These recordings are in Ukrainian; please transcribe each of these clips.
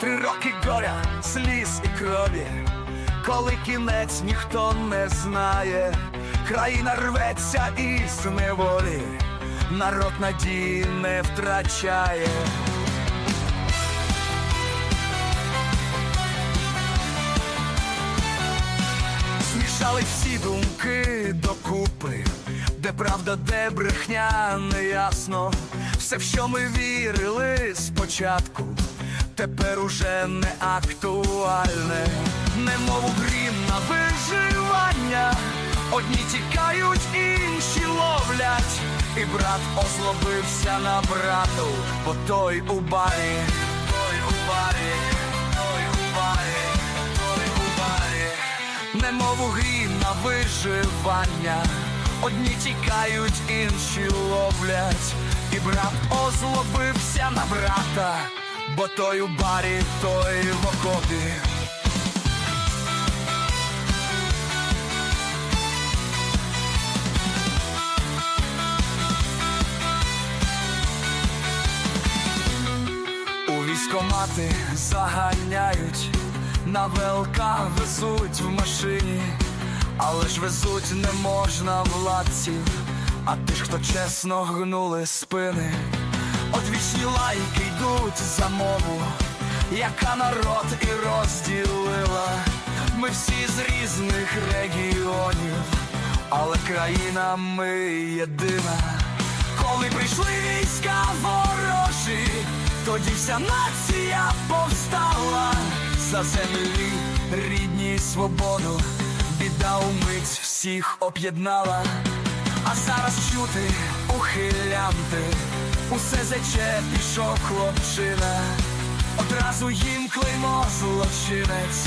Три роки горя, сліз і крові, коли кінець ніхто не знає, країна рветься із неволі, народ надії не втрачає. Змішали всі думки де правда, де брехня, неясно. Все, в що ми вірили спочатку, тепер уже не актуальне, немов грім на виживання. Одні тікають, інші ловлять, і брат озлобився на брату, бо той у барі, той у барі, той у барі, той у барі немов у грі на виживання. Одні тікають, інші ловлять, і брат озлобився на брата, бо той у барі, той в окопі. У військомати заганяють, на ВЛК везуть в машині, але ж везуть не можна владців, а ти ж хто чесно гнули спини. Одвічні лайки йдуть за мову, яка народ і розділила. Ми всі з різних регіонів, але країна ми єдина. Коли прийшли війська ворожі, тоді вся нація повстала за землі, рідні свободу, біда умить всіх об'єднала. А зараз чути ухилянти, усе зече пішов хлопчина, одразу їм клеймо злочинець.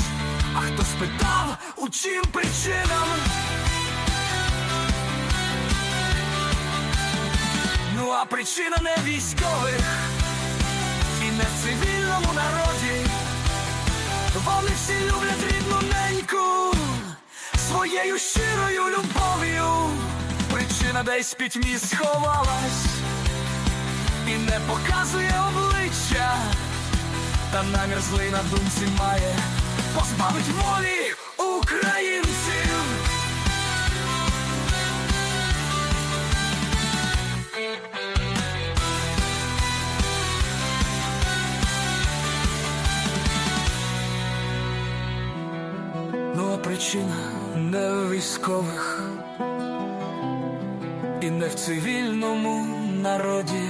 А хто спитав, у чим причинам? Ну а причина не військових і не в цивільному народі. Вони всі люблять своєю щирою любов'ю. Причина десь пітьмі сховалась і не показує обличчя, та намір злий на думці має позбавить волі українців. Ну а причина не в військових і не в цивільному народі.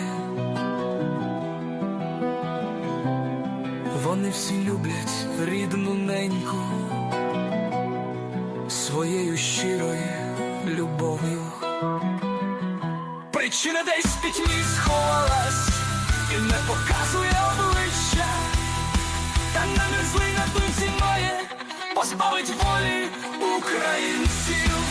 Вони всі люблять рідну неньку своєю щирою любов'ю. Причина десь в пітьмі сховалась і не показує обличчя. Та намір злий на думці позбавить волі українців.